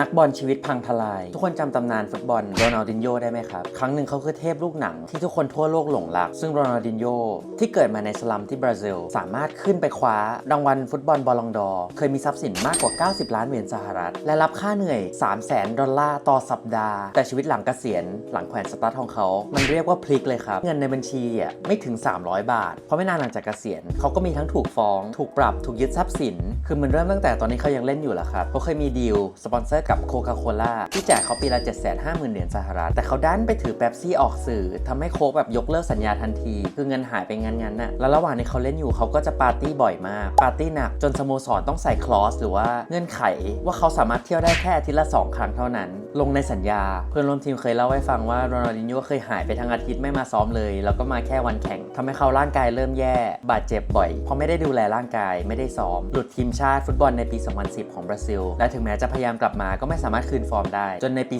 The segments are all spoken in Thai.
นักบอลชีวิตพังทลาย ทุกคนจำตำนานฟุตบอลโรนัลดินโญ่ได้ไหมครับ ครั้งหนึ่งเขาคือเทพลูกหนังที่ทุกคนทั่วโลกหลงรัก ซึ่งโรนัลดินโญ่ที่เกิดมาในสลัมที่บราซิล สามารถขึ้นไปคว้ารางวัลฟุตบอลบอลลองดอร์เคยมีทรัพย์สินมากกว่า 90 ล้านเหรียญสหรัฐ และรับค่าเหนื่อย 3 0 0แสนดอลลาร์ต่อสัปดาห์ แต่ชีวิตหลังเกษียณหลังแขวนสตาร์ทของเขา มันเรียกว่าพลิกเลยครับ เงินในบัญชีอะไม่ถึง 300 บาท เพราะไม่นานหลังจากเกษียณเขาก็มีทั้งถูกฟ้อง ถูกปรับ ถูกยึดทรัพย์สิน คือมันเริ่มตั้งแต่ตอนนี้เขายังเล่นอยู่แหละครับเขาเคยมีดีลสปอนเซอร์กับโคคาโคล่าที่แจกเขาปีละ 750,000 เหรียญสหรัฐ แต่เขาดันไปถือแป๊ปซี่ออกสื่อทำให้โคกแบบยกเลิกสัญญาทันที คือเงินหายไปงั้นๆน่ะแล้วระหว่างที่เขาเล่นอยู่เขาก็จะปาร์ตี้บ่อยมาก ปาร์ตี้หนักจนสโมสรต้องใส่คลอสหรือว่าเงื่อนไขว่าเขาสามารถเที่ยวได้แค่อาทิตย์ละ 2 ครั้งเท่านั้น ลงในสัญญา เพื่อนร่วมทีมเคยเล่าให้ฟังว่าโรนัลดินโญ่เคยหายไปทั้งอาทิตย์ไม่มาซ้อมเลย แล้วก็มาแค่วันแข่งทำให้เขาร่างกายเริ่มแย่ บาดเจ็บบ่อย เพราะไม่ได้ดูแลร่างกายไม่ได้ซ้อม หลุดทีมชาติฟุตบอลในปี 2010 ของบราซิล และถึงแม้จะพยายามกลับมาก็ไม่สามารถคืนฟอร์มได้ จนในปี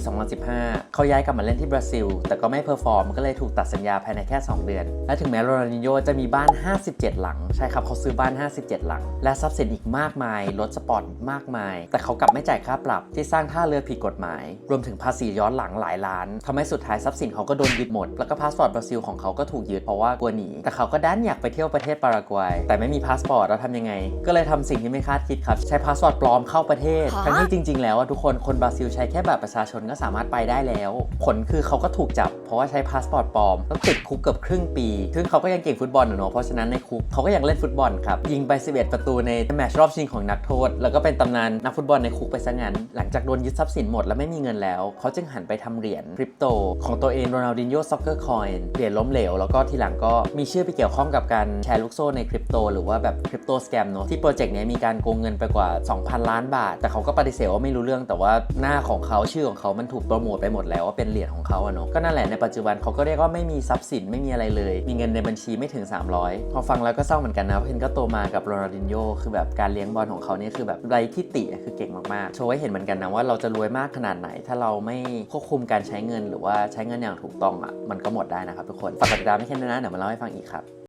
2015 เขาย้ายกลับมาเล่นที่บราซิล แต่ก็ไม่เพอร์ฟอร์มก็เลยถูกตัดสัญญาภายในแค่ 2 เดือน และถึงแม้โรนัลดินโญ่จะมีบ้าน 57 หลัง ใช่ครับเขาซื้อบ้าน 57 หลัง และทรัพย์สินอีกมากมายรถสปอร์ตมากมาย แต่เขากลับไม่จ่ายค่าปรับที่สร้างท่าเรือผิดกฎหมายรวมถึงภาษีย้อนหลังหลายล้านทำให้สุดท้ายทรัพย์สินเขาก็โดนยึดหมด แล้วก็พาสปอร์ตบราซิลของเขาก็ถูกยึดเพราะว่ากลัวหนี แต่เขาก็ดันอยากไปเที่ยวประเทศปารากวัย แต่ไม่มีพาสปอร์ตแล้วทำยังไง ก็เลยทำสิ่งที่ไม่คาดคิดครับ ใช้พาสปอร์ตปลอมเข้าประเทศฮะทั้งที่จริง ๆ แล้วอะทุกคน คนบราซิลใช้แค่บัตรประชาชนก็สามารถไปได้แล้ว ผลคือเขาก็ถูกจับ เพราะว่าใช้พาสปอร์ตปลอม ต้องติดคุกเกือบครึ่งปี ซึ่งเขาก็ยังเก่งฟุตบอลอยู่เนอะเพราะฉะนั้นในคุกเขาก็ยังเล่นฟุตบอลครับ ยิงไป 11 ประตูในแมตช์รอบชิงของนักโทษ แล้วก็เป็นตำนานนักฟุตบอลในคุกไปซะงั้น หลังจากโดนยึดทรัพย์สินหมดแล้วไม่มีเงินแล้ว เขาจึงหันไปทำเหรียญคริปโต ของตัวเองโรนัลดินโญ่ซ็อกเกอร์คอยน์เหรียญล้มเหลว แล้วก็ทีหลังก็มีชื่อไปเกี่ยวข้องกับการแชร์ลูกโซ่ในคริปโตหรือว่าแบบคริปโตสแกมเนอะที่โปรเจกต์นี้มีการโกงเงินไปกว่า 2,000 ล้านบาท แต่เขาก็ปฏิเสธว่าไม่รู้เรื่อง แต่ว่าหน้าของเขาชื่อของเขามันถูกโปรโมทไปหมดแล้วว่าเป็นเหรียญของเขาอะเนาะก็นั่นแหละในปัจจุบันเขาก็เรียกว่าไม่มีทรัพย์สินไม่มีอะไรเลย มีเงินในบัญชีไม่ถึง 300 พอฟังแล้วก็เศร้าเหมือนกันนะเพนก็โตมากับโรนัลดินโญ่คือแบบการเลี้ยงบอลของเขาเนี่ยคือแบบไรที่ติคือเก่งมากๆโชว์ให้เห็นเหมือนกันนะว่าเราจะรวยมากขนาดไหนถ้าเราไม่ควบคุมการใช้เงิน หรือว่าใช้เงินอย่างถูกต้องอะมันก็หมดได้นะครับทุกคนฝากกดติดตามไม่แค่นั้นนะเดี๋ยวมาเล่าให้ฟังอีกครับ